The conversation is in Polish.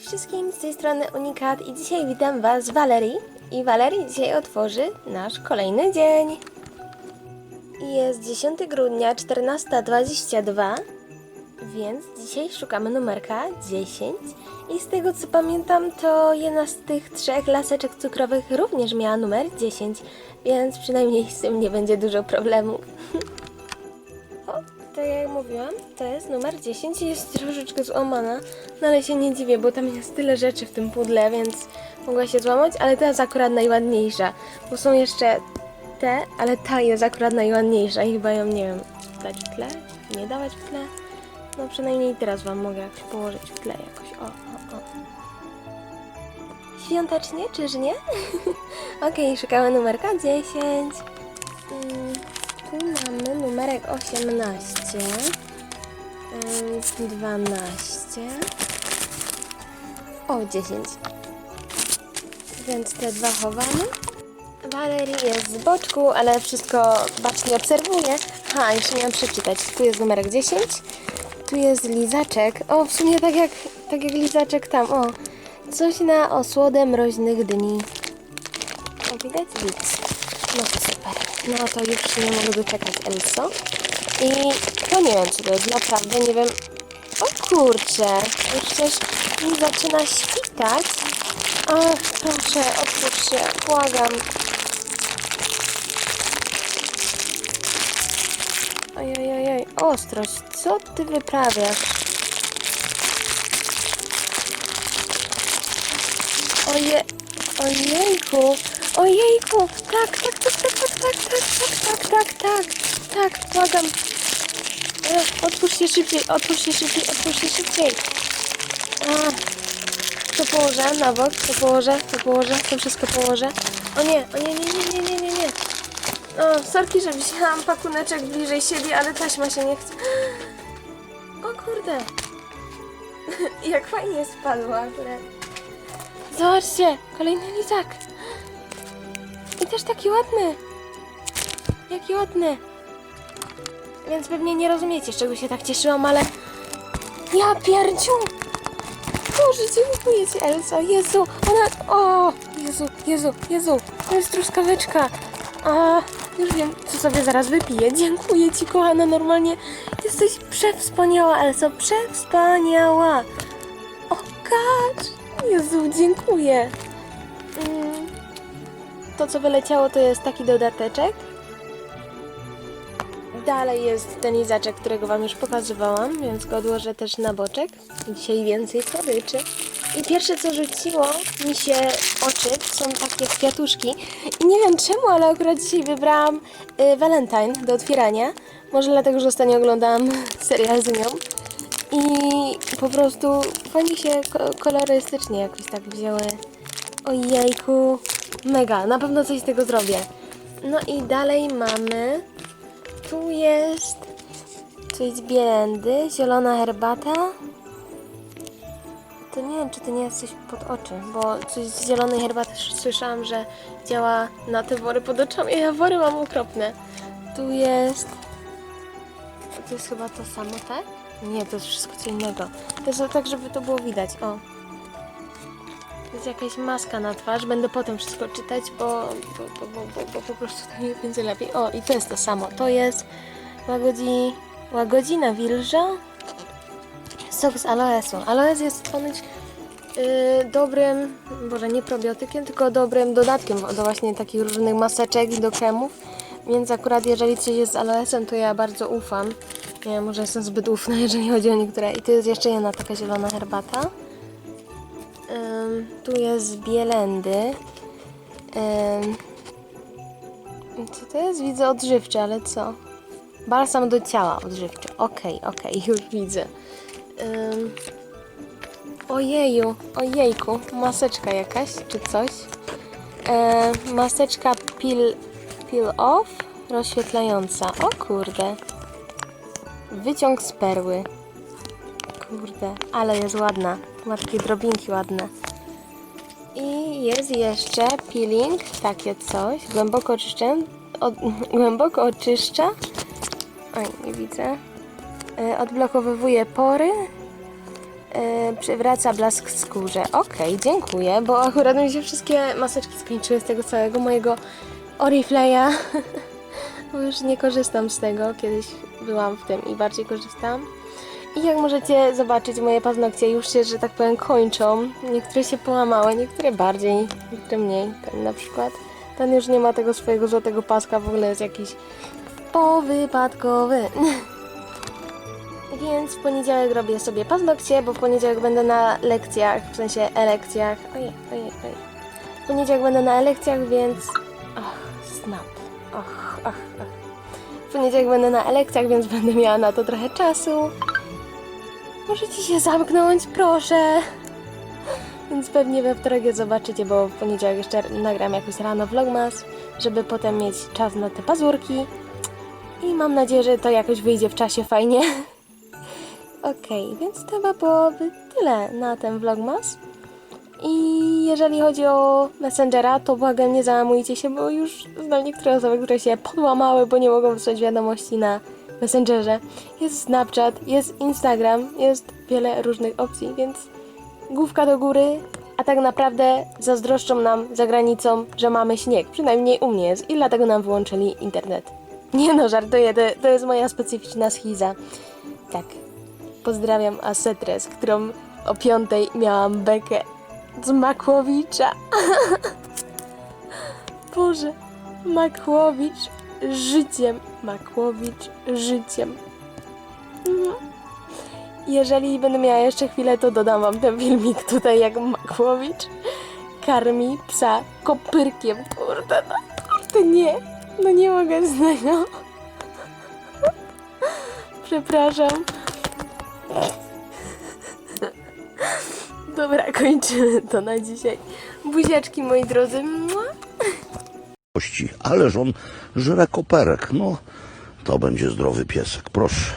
wszystkim, z tej strony Unikat i dzisiaj witam Was Walerii. I Walerii dzisiaj otworzy nasz kolejny dzień. Jest 10 grudnia, 14.22, więc dzisiaj szukamy numerka 10. I z tego co pamiętam, to jedna z tych trzech laseczek cukrowych również miała numer 10, więc przynajmniej z tym nie będzie dużo problemów. Tak jak mówiłam, to jest numer 10 i jest troszeczkę złamana, no ale się nie dziwię, bo tam jest tyle rzeczy w tym pudle, więc mogła się złamać, ale ta jest akurat najładniejsza, bo są jeszcze te, ale ta jest akurat najładniejsza i chyba ją, nie wiem, dać w tle, nie dawać w tle, no przynajmniej teraz Wam mogę jakoś położyć w tle jakoś, o, o, o. Świątecznie, czyż nie? Okej, szukamy numerka 10. Mm, tu mamy numerek 18, ym, 12, o 10. Więc te dwa chowamy. Walerii jest z boczku, ale wszystko bacznie obserwuje. Ha, jeszcze miałam przeczytać. Tu jest numerek 10, tu jest lizaczek. O, w sumie tak jak, tak jak lizaczek tam, o. Coś na osłodę mroźnych dni. O, widać? Nic. No super. No to już nie mogę doczekać, Elso. I to nie wiem, co to jest. Naprawdę nie wiem. O kurczę, już coś mi zaczyna świtać. O, proszę, otwórz się, błagam. Ojej, ostrość, co ty wyprawiasz? Oje, ojejku, ojejku, tak, tak, tak, tak, tak, tak, tak, tak, tak, tak, tak, tak, błagam. E, Otwórz się szybciej, otwórz się szybciej, otwórz się szybciej. A, to położę na bok, to położę, to położę, to wszystko położę. O nie, o nie, nie, nie, nie, nie, nie, nie. O, sorki, że wzięłam pakuneczek bliżej siebie, ale taśma się nie chce. O kurde. Jak fajnie spadła akurat. Zobaczcie, kolejny lizak. Też taki ładny. Jaki ładny. Więc pewnie nie rozumiecie, z czego się tak cieszyłam, ale... Ja pierdziu! Boże, dziękuję Ci, Elsa. Jezu, ona... O! Jezu, Jezu, Jezu. To jest truskaweczka. A, już wiem, co sobie zaraz wypiję. Dziękuję Ci, kochana, normalnie. Jesteś przewspaniała, Elsa, przewspaniała. O, gosh. Jezu, dziękuję. Mm, To, co wyleciało, to jest taki dodateczek. Dalej jest ten lizaczek, którego Wam już pokazywałam, więc go odłożę też na boczek. Dzisiaj więcej słodyczy. I pierwsze, co rzuciło mi się oczy, są takie kwiatuszki. I nie wiem czemu, ale akurat dzisiaj wybrałam y, Valentine do otwierania. Może dlatego, że ostatnio oglądałam serial z nią. I po prostu fajnie się ko- kolorystycznie jakoś tak wzięły. Ojejku, mega, na pewno coś z tego zrobię. No i dalej mamy, tu jest coś z bielendy, zielona herbata. To nie wiem, czy to nie jest coś pod oczy, bo coś z zielonej herbaty słyszałam, że działa na te wory pod oczami. Ja wory mam okropne. Tu jest... To jest chyba to samo, tak? Nie, to jest wszystko co innego. To jest tak, żeby to było widać. O. To jest jakaś maska na twarz. Będę potem wszystko czytać, bo, bo, bo, bo, bo, bo po prostu tak mi będzie lepiej. O, i to jest to samo. To jest łagodzi, łagodzina wilża. Sok z aloesu. Aloes jest ponoć yy, dobrym, może nie probiotykiem, tylko dobrym dodatkiem do właśnie takich różnych maseczek i do kremów. Więc akurat jeżeli coś jest z aloesem, to ja bardzo ufam. Nie może jestem zbyt ufna, jeżeli chodzi o niektóre. I tu jest jeszcze jedna taka zielona herbata. Tu jest z bielendy. Co to jest? Widzę odżywcze, ale co? Balsam do ciała odżywczy. Okej, okej, już widzę. Ym, ojeju, ojejku, maseczka jakaś, czy coś. E, maseczka peel, peel off, rozświetlająca. O kurde. Wyciąg z perły. Kurde, ale jest ładna. Ma takie drobinki ładne. I jest jeszcze peeling, takie coś. Głęboko oczyszczę. Od, głęboko E, przywraca blask skórze. Okej, dziękuję, bo akurat mi się wszystkie maseczki skończyły z tego całego mojego Oriflame'a. bo już nie korzystam z tego. Kiedyś byłam w tym i bardziej korzystam. I jak możecie zobaczyć, moje paznokcie już się, że tak powiem, kończą. Niektóre się połamały, niektóre bardziej, niektóre mniej. Ten na przykład. Ten już nie ma tego swojego złotego paska, w ogóle jest jakiś powypadkowy. Więc w poniedziałek robię sobie paznokcie, bo w poniedziałek będę na lekcjach, w sensie elekcjach. Ojej, ojej, ojej. W poniedziałek będę na lekcjach, więc... Ach, snap. Ach, ach, ach. W poniedziałek będę na lekcjach, więc będę miała na to trochę czasu. Możecie się zamknąć, proszę. Więc pewnie we wtorek je zobaczycie, bo w poniedziałek jeszcze nagram jakoś rano vlogmas, żeby potem mieć czas na te pazurki. I mam nadzieję, że to jakoś wyjdzie w czasie fajnie. Okej, więc to chyba byłoby tyle na ten vlogmas. I jeżeli chodzi o Messengera, to błagam nie załamujcie się, bo już znam niektóre osoby, które się podłamały, bo nie mogą wysłać wiadomości na Messengerze. Jest Snapchat, jest Instagram, jest wiele różnych opcji, więc główka do góry, a tak naprawdę zazdroszczą nam za granicą, że mamy śnieg. Przynajmniej u mnie jest i dlatego nam wyłączyli internet. Nie no, żartuję, to, to jest moja specyficzna schiza. Tak, pozdrawiam Asetrę, z którą o piątej miałam bekę z Makłowicza. Boże, Makłowicz życiem, Makłowicz życiem. Mhm. Jeżeli będę miała jeszcze chwilę, to dodam wam ten filmik tutaj, jak Makłowicz karmi psa kopyrkiem. Kurde, no, kurde, nie. No nie mogę z tego. Przepraszam. Dobra, kończymy to na dzisiaj. Buziaczki, moi drodzy kości. Ależ on żre koperek. No, to będzie zdrowy piesek. Proszę.